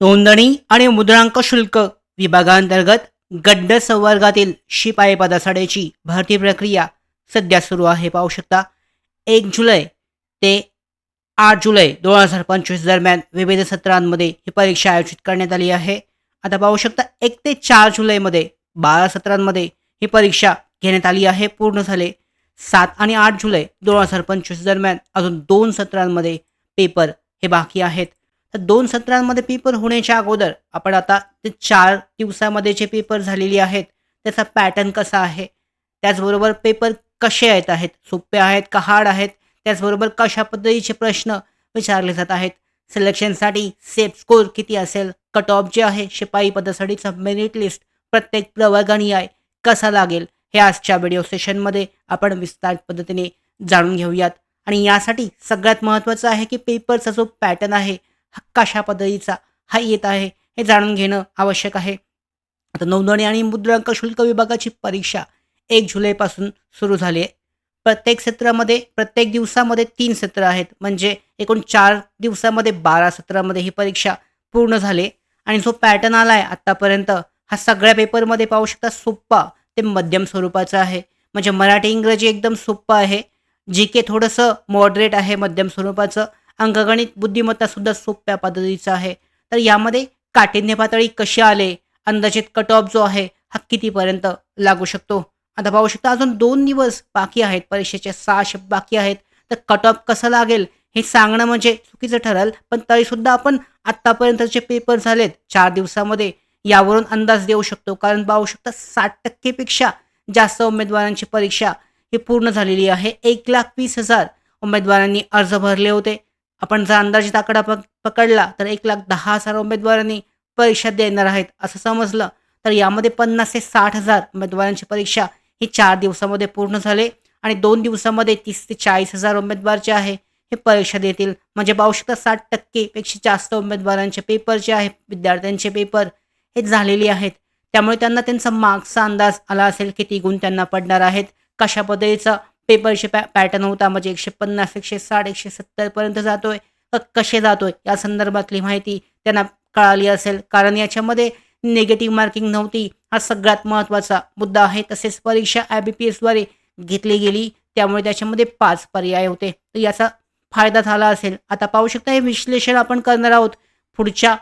नोंदणी आणि मुद्रांक शुल्क विभागांतर्गत गड्ड संवर्गातील शिपाई पदासाठीची भरती प्रक्रिया सध्या सुरू आहे. पाहू शकता एक जुलै ते आठ जुलै दोन हजार पंचवीस दरम्यान विविध सत्रांमध्ये ही परीक्षा आयोजित करण्यात आली आहे. आता पाहू शकता एक ते चार जुलैमध्ये बारा सत्रांमध्ये ही परीक्षा घेण्यात आली आहे. पूर्ण झाले सात आणि आठ जुलै दोन हजार पंचवीस दरम्यान अजून दोन सत्रांमध्ये पेपर हे बाकी आहेत. तर दोन सत्रांमध्ये पेपर होण्याच्या अगोदर आपण आता ते चार दिवसामध्ये जे पेपर झालेली आहेत त्याचा पॅटर्न कसा आहे? त्याचबरोबर पेपर कसे येत आहेत? सोपे आहेत का हार्ड आहेत? त्याचबरोबर कशा पद्धतीचे प्रश्न विचारले जात आहेत? सिलेक्शनसाठी सेफ स्कोर किती असेल? कट ऑफ जे आहे शिपाई पदासाठीचा मेरिट लिस्ट प्रत्येक प्रवर्गणी आहे कसा लागेल? हे आजच्या व्हिडिओ सेशनमध्ये आपण विस्तार पद्धतीने जाणून घेऊयात. आणि यासाठी सगळ्यात महत्त्वाचं आहे की पेपरचा जो पॅटर्न आहे कशा पद्धतीचा हा येत आहे हे जाणून घेणं आवश्यक आहे. आता नोंदणी आणि मुद्रांक शुल्क विभागाची परीक्षा एक जुलैपासून सुरू झाली आहे. प्रत्येक सत्रामध्ये प्रत्येक दिवसामध्ये तीन सत्र आहेत. म्हणजे एकूण चार दिवसामध्ये बारा सत्रामध्ये ही परीक्षा पूर्ण झाली आणि जो पॅटर्न आला आहे आत्तापर्यंत हा सगळ्या पेपरमध्ये पाहू शकता सोप्पा ते मध्यम स्वरूपाचा आहे. म्हणजे मराठी इंग्रजी एकदम सोप्पं आहे. जी के थोडंसं मॉडरेट आहे मध्यम स्वरूपाचं. अंकगणित बुद्धिमत्तासुद्धा सोप्या पद्धतीचं आहे. तर यामध्ये काठिण्य पातळी कशी आले? अंदाजित कट ऑफ जो आहे हा कितीपर्यंत लागू शकतो? आता पाहू शकता अजून दोन दिवस बाकी आहेत परीक्षेचे सहा शब्द बाकी आहेत. तर कट ऑफ कसं लागेल हे सांगणं म्हणजे चुकीचं ठरेल पण तरीसुद्धा आपण आत्तापर्यंतचे पेपर झालेत चार दिवसामध्ये. यावरून अंदाज देऊ शकतो कारण पाहू शकता साठ टक्केपेक्षा जास्त उमेदवारांची परीक्षा ही पूर्ण झालेली आहे. एक लाख वीस हजार उमेदवारांनी अर्ज भरले होते. आपण जर अंदाजित आकडा पक पकडला तर एक लाख दहा हजार उमेदवारांनी परीक्षा देणार आहेत असं समजलं तर यामध्ये पन्नास ते साठ हजार उमेदवारांची परीक्षा ही चार दिवसामध्ये पूर्ण झाले आणि दोन दिवसामध्ये तीस ते चाळीस हजार उमेदवार जे आहे हे परीक्षा देतील. म्हणजे पाहू शकता साठ टक्केपेक्षा जास्त उमेदवारांचे पेपर जे आहे विद्यार्थ्यांचे पेपर हे झालेले आहेत. त्यामुळे त्यांना त्यांचा मार्क्सचा अंदाज आला असेल किती गुण त्यांना पडणार आहेत. कशा पद्धतीचा पेपरचे पॅ पॅटर्न होता. म्हणजे एकशे पन्नास एकशे साठ एकशे सत्तरपर्यंत जातोय. कसे जातोय? या संदर्भातली माहिती त्यांना कळाली असेल. कारण याच्यामध्ये निगेटिव्ह मार्किंग नव्हती. हा सगळ्यात महत्त्वाचा मुद्दा आहे. तसेच परीक्षा आय बी पी एसद्वारे घेतली गेली. त्यामुळे त्याच्यामध्ये पाच पर्याय होते. तर याचा फायदा झाला असेल. आता पाहू शकता हे विश्लेषण आपण करणार आहोत. पुढच्या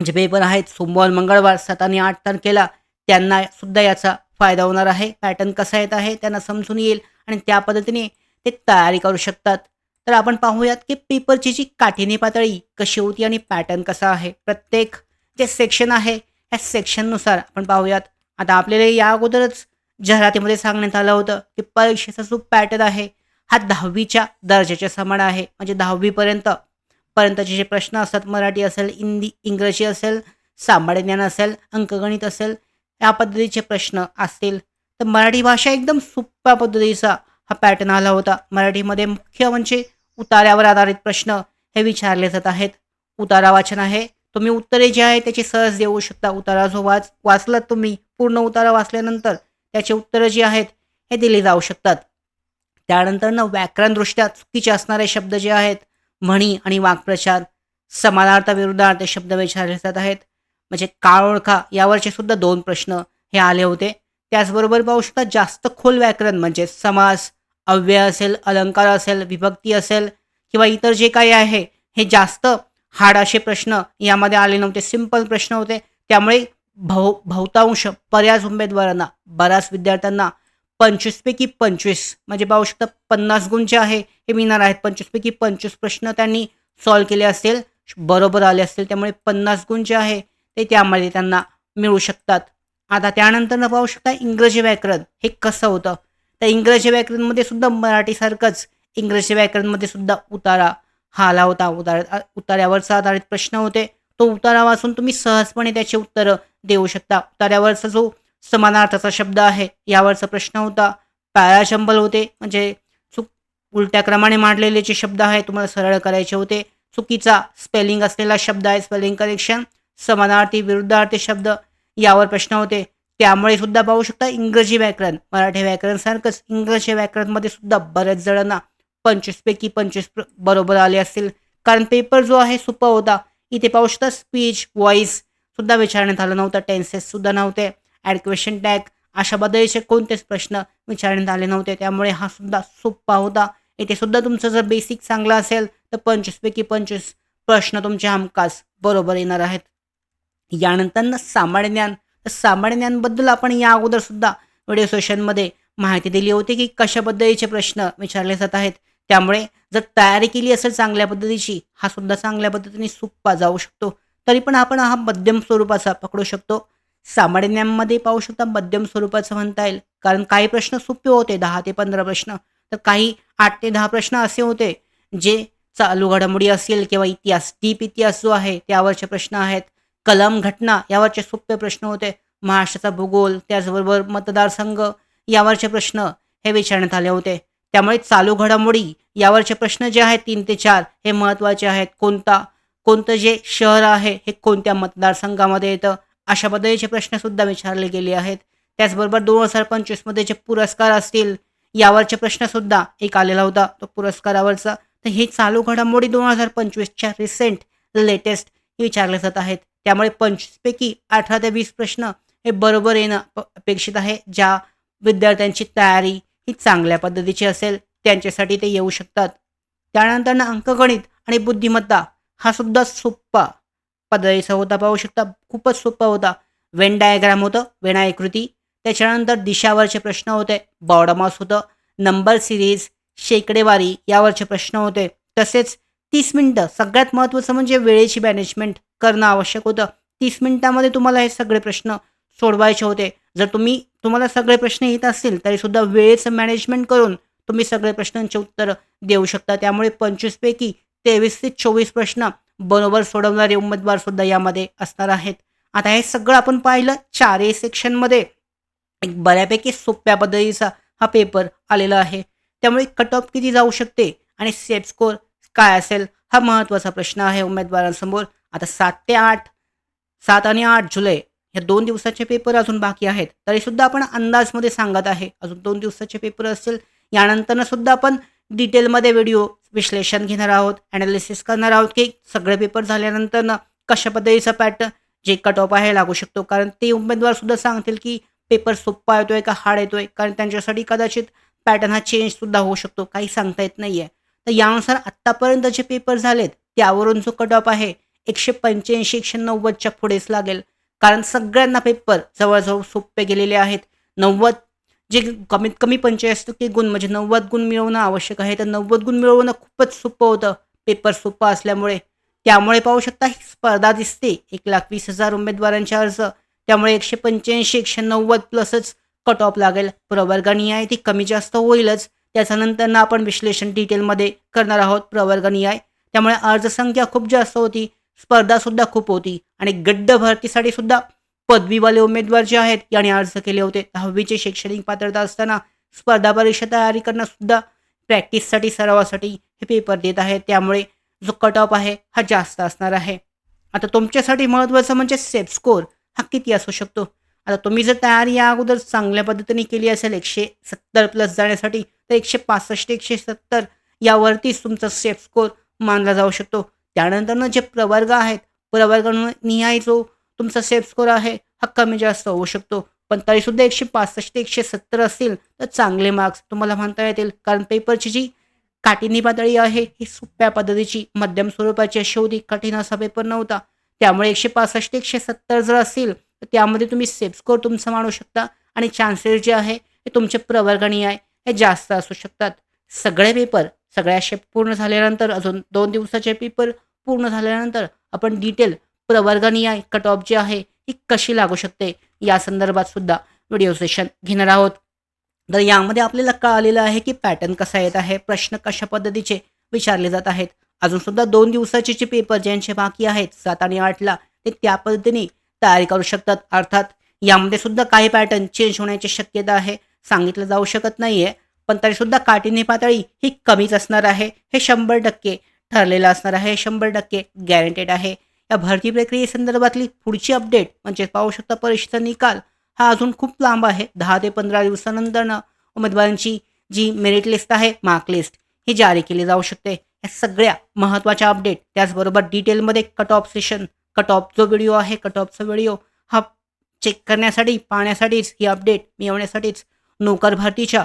जे पेपर आहेत सोमवार मंगळवार सात आणि आठ तारखेला त्यांना सुद्धा याचा फायदा होणार आहे पॅटर्न कसा येत आहे त्यांना समजून येईल आणि त्या पद्धतीने ते तयारी करू शकतात. तर आपण पाहूयात की पेपरची जी काठिण्य पातळी कशी होती आणि पॅटर्न कसा आहे. प्रत्येक जे सेक्शन आहे ह्या सेक्शननुसार आपण पाहूयात. आता आपल्याला या अगोदरच जाहिरातीमध्ये सांगण्यात आलं होतं की परीक्षेचा जो पॅटर्न आहे हा दहावीच्या दर्जाच्या समान आहे. म्हणजे दहावीपर्यंत पर्यंतचे जे प्रश्न असतात मराठी असेल हिंदी इंग्रजी असेल सामान्य ज्ञान असेल अंकगणित असेल या पद्धतीचे प्रश्न असतील तर मराठी भाषा एकदम सोप्या पद्धतीचा हा पॅटर्न आला होता. मराठीमध्ये मुख्य म्हणजे उतार्यावर आधारित प्रश्न हे विचारले जात आहेत. उतारा वाचन आहे. तुम्ही उत्तरे जे आहे त्याची सहज देऊ शकता. उतारा जो वाच वाचलात तुम्ही पूर्ण उतारा वाचल्यानंतर त्याचे उत्तरं जी आहेत हे दिली जाऊ शकतात. त्यानंतर ना व्याकरणदृष्ट्या चुकीचे असणारे शब्द जे आहेत म्हणी आणि वाक्प्रचार समानार्थ विरुद्धार्थ शब्द विचारले जात आहेत. म्हणजे काळ ओळखा यावरचे सुद्धा दोन प्रश्न हे आले होते. त्याचबरोबर पाहू शकता जास्त खोल व्याकरण म्हणजे समास अव्यय असेल अलंकार असेल विभक्ती असेल किंवा इतर जे काही आहे हे जास्त हाड असे प्रश्न यामध्ये आले नव्हते. सिंपल प्रश्न होते. त्यामुळे भव बहुतांश बऱ्याच उमेदवारांना बऱ्याच विद्यार्थ्यांना पंचवीसपैकी पंचवीस म्हणजे पाहू शकता पन्नास गुण जे आहे हे मिळणार आहेत. पंचवीसपैकी पंचवीस प्रश्न त्यांनी सॉल्व केले असतील बरोबर आले असतील. त्यामुळे पन्नास गुण जे आहे ते त्यामध्ये त्यांना मिळू शकतात. आता त्यानंतर पाहू शकता इंग्रजी व्याकरण हे कसं होतं? तर इंग्रजी व्याकरणमध्ये सुद्धा मराठीसारखंच इंग्रजी व्याकरणमध्ये सुद्धा उतारा हा आला होता. उतारा उतार्यावरचा आधारित प्रश्न होते. तो उतारा वाचून तुम्ही सहजपणे त्याची उत्तरं देऊ शकता. उतार्यावरचा जो समानार्थाचा शब्द आहे यावरचा प्रश्न होता. पॅराशंबल होते म्हणजे चुक उलट्या क्रमाने मांडलेले जे शब्द आहे तुम्हाला सरळ करायचे होते. चुकीचा स्पेलिंग असलेला शब्द आहे स्पेलिंग करेक्शन. समानार्थी विरुद्धार्थी शब्द यावर प्रश्न होते. त्यामुळे सुद्धा पाहू शकता इंग्रजी व्याकरण मराठी व्याकरणसारखंच इंग्रजी व्याकरणमध्ये सुद्धा बऱ्याच जणांना पंचवीसपैकी पंचवीस बरोबर आले असतील. कारण पेपर जो आहे सोपा होता. इथे पाहू शकता स्पीच व्हॉइस सुद्धा विचारण्यात आलं नव्हतं टेन्सेस सुद्धा नव्हते. ॲड क्वेश्चन टॅग अशा बदलचे कोणतेच प्रश्न विचारण्यात आले नव्हते. त्यामुळे हा सुद्धा सोप्पा होता. इथे सुद्धा तुमचं जर बेसिक चांगलं असेल तर पंचवीसपैकी पंचवीस प्रश्न तुमचे हमखास बरोबर येणार आहेत. यानंतर सामान्य ज्ञान तर सामान्य ज्ञानबद्दल आपण या अगोदर सुद्धा व्हिडिओ सेशनमध्ये माहिती दिली होती की कशाबद्दलचे प्रश्न विचारले जात आहेत. त्यामुळे जर तयारी केली असेल चांगल्या पद्धतीची हा सुद्धा चांगल्या पद्धतीने सुप्पा जाऊ शकतो. तरी पण आपण हा मध्यम स्वरूपाचा पकडू शकतो. सामान्य ज्ञानमध्ये पाहू शकता मध्यम स्वरूपाचं म्हणता येईल. कारण काही प्रश्न सोपे होते दहा ते पंधरा प्रश्न. तर काही आठ ते दहा प्रश्न असे होते जे चालू घडामोडी असेल किंवा इतिहास डीप इतिहास जो आहे त्यावरचे प्रश्न आहेत. कलम घटना यावरचे सोपे प्रश्न होते. महाराष्ट्राचा भूगोल त्याचबरोबर मतदारसंघ यावरचे प्रश्न हे विचारण्यात आले होते. त्यामुळे चालू घडामोडी यावरचे प्रश्न जे आहेत तीन ते चार हे महत्त्वाचे आहेत. कोणता कोणतं जे शहर आहे हे कोणत्या मतदारसंघामध्ये येतं? अशा पद्धतीचे प्रश्नसुद्धा विचारले गेले आहेत. त्याचबरोबर दोन हजार पंचवीसमध्ये जे पुरस्कार असतील यावरचे प्रश्नसुद्धा एक आलेला होता तो पुरस्कारावरचा. तर हे चालू घडामोडी दोन हजार पंचवीसच्या रिसेंट लेटेस्ट विचारले जात आहेत. त्यामुळे पंचवीसपैकी अठरा ते वीस प्रश्न हे बरोबर येणं अपेक्षित आहे. ज्या विद्यार्थ्यांची तयारी ही चांगल्या पद्धतीची असेल त्यांच्यासाठी ते येऊ शकतात. त्यानंतर अंकगणित आणि बुद्धिमत्ता हा सुद्धा सोप्पा पद्धतीचा होता पाहू शकता. खूपच सोप्पा होता. वेन डायग्राम होतं वेणायकृती त्याच्यानंतर दिशावरचे प्रश्न होते बॉर्डमास होतं. नंबर सिरीज शेकडेवारी यावरचे प्रश्न होते. तसेच तीस मिनटं सगळ्यात महत्त्वाचं म्हणजे वेळेची मॅनेजमेंट करणं आवश्यक होतं. तीस मिनिटामध्ये तुम्हाला हे सगळे प्रश्न सोडवायचे होते. जर तुम्ही तुम्हाला सगळे प्रश्न येत असतील तरीसुद्धा वेळेचं मॅनेजमेंट करून तुम्ही सगळे प्रश्नांचे उत्तर देऊ शकता. त्यामुळे पंचवीसपैकी तेवीस ते चोवीस प्रश्न बरोबर सोडवणारे उमेदवारसुद्धा यामध्ये असणार आहेत. आता हे सगळं आपण पाहिलं चारही सेक्शनमध्ये एक बऱ्यापैकी सोप्या पद्धतीचा हा पेपर आलेला आहे. त्यामुळे कट ऑफ किती जाऊ शकते आणि सेफ स्कोअर काय असेल हा महत्त्वाचा प्रश्न आहे उमेदवारांसमोर. आता सात ते आठ सात आणि आठ जुलै या दोन दिवसाचे पेपर अजून बाकी आहेत. तरीसुद्धा आपण अंदाजमध्ये सांगत आहे. अजून दोन दिवसाचे पेपर असतील. यानंतरनं सुद्धा आपण डिटेलमध्ये व्हिडिओ विश्लेषण घेणार आहोत ॲनालिसिस करणार आहोत की सगळे पेपर झाल्यानंतर कशा पद्धतीचा पॅटर्न जे कट ऑफ आहे लागू शकतो. कारण ते उमेदवार सुद्धा सांगतील की पेपर सोप्पा येतोय का हार्ड येतोय? कारण त्यांच्यासाठी कदाचित पॅटर्न हा चेंज सुद्धा होऊ शकतो. काही सांगता येत नाही आहे तर यानुसार आत्तापर्यंत जे पेपर झालेत त्यावरून जो कट ऑफ आहे एकशे पंच्याऐंशी एकशे नव्वदच्या पुढेच लागेल. कारण सगळ्यांना पेपर जवळजवळ सोपे गेलेले आहेत. नव्वद जे कमीत कमी पंचेचाळीस गुण म्हणजे नव्वद गुण मिळवणं आवश्यक आहे. तर नव्वद गुण मिळवणं खूपच सोपं होतं. पेपर सोपं असल्यामुळे. त्यामुळे पाहू शकता ही स्पर्धा दिसते. एक लाख वीस हजार उमेदवारांचे अर्ज. त्यामुळे एकशे पंच्याऐंशी एकशे नव्वद प्लसच कट ऑफ लागेल. प्रवर्गनीय ती कमी जास्त होईलच. त्याच्यानंतर आपण विश्लेषण डिटेलमध्ये करणार आहोत. प्रवर्गनीय त्यामुळे अर्जसंख्या खूप जास्त होती. स्पर्धासुद्धा खूप होती. आणि गड्ड भरतीसाठी सुद्धा पदवीवाले उमेदवार जे आहेत यांनी अर्ज केले होते. दहावीचे शैक्षणिक पात्रता असताना स्पर्धा परीक्षा तयारी करणंसुद्धा प्रॅक्टिससाठी सरावासाठी हे पेपर देत आहेत त्यामुळे जो कट ऑफ आहे हा जास्त असणार आहे. आता तुमच्यासाठी महत्त्वाचं म्हणजे सेफ स्कोर हा किती असू शकतो? आता तुम्ही जर तयारी या अगोदर चांगल्या पद्धतीने केली असेल एकशे सत्तर प्लस जाण्यासाठी तर एकशे पासष्ट एकशे सत्तर यावरतीच तुमचा सेफ स्कोअर मानला जाऊ शकतो. त्यानंतरनं जे प्रवर्ग आहेत प्रवर्गांमुळे निहाय जो तुमचा सेफ स्कोर आहे हा कमी जास्त होऊ शकतो. पण तरीसुद्धा एकशे पासष्ट एकशे सत्तर असतील तर चांगले मार्क्स तुम्हाला म्हणता येतील. कारण पेपरची जी काठिणी पातळी आहे ही सोप्या पद्धतीची मध्यम स्वरूपाची अशी होती. कठीण असा पेपर नव्हता. त्यामुळे एकशे पासष्ट एकशे सत्तर जर असतील तर त्यामध्ये तुम्ही सेफ स्कोर तुमचा मानू शकता. आणि चान्सेस जे आहे हे तुमचे प्रवर्गणीय आहे हे जास्त असू शकतात. सगळे पेपर सगळ्या शेप पूर्ण झाल्यानंतर अजून दोन दिवसाचे पेपर पूर्ण झाल्यानंतर आपण डिटेल प्रवर्गनीय कट ऑफ जी आहे ही कशी लागू शकते? या संदर्भात सुद्धा व्हिडिओ सेशन घेणार आहोत. तर यामध्ये आपल्याला कळालेलं आहे की पॅटर्न कसा येत आहे प्रश्न कशा पद्धतीचे विचारले जात आहेत. अजून सुद्धा दोन दिवसाचे जे पेपर ज्यांचे बाकी आहेत सात आणि आठला ते त्या पद्धतीने तयारी करू शकतात. अर्थात यामध्ये सुद्धा काही पॅटर्न चेंज होण्याची शक्यता आहे. सांगितलं जाऊ शकत नाही आहे पण तरीसुद्धा काठिण्य पातळी ही कमीच असणार आहे. हे शंभर टक्के ठरलेलं असणार आहे. शंभर टक्के गॅरंटेड आहे. या भरती प्रक्रियेसंदर्भातली पुढची अपडेट म्हणजे पाहू शकता परीक्षेचा निकाल हा अजून खूप लांब आहे. दहा ते पंधरा दिवसानंतरनं उमेदवारांची जी मेरिट लिस्ट आहे मार्क लिस्ट ही जारी केली जाऊ शकते. या सगळ्या महत्त्वाच्या अपडेट त्याचबरोबर डिटेलमध्ये cut off session cut off जो व्हिडिओ आहे कट ऑफचा व्हिडिओ हा चेक करण्यासाठी पाहण्यासाठीच ही अपडेट मिळवण्यासाठीच नोकर भरतीच्या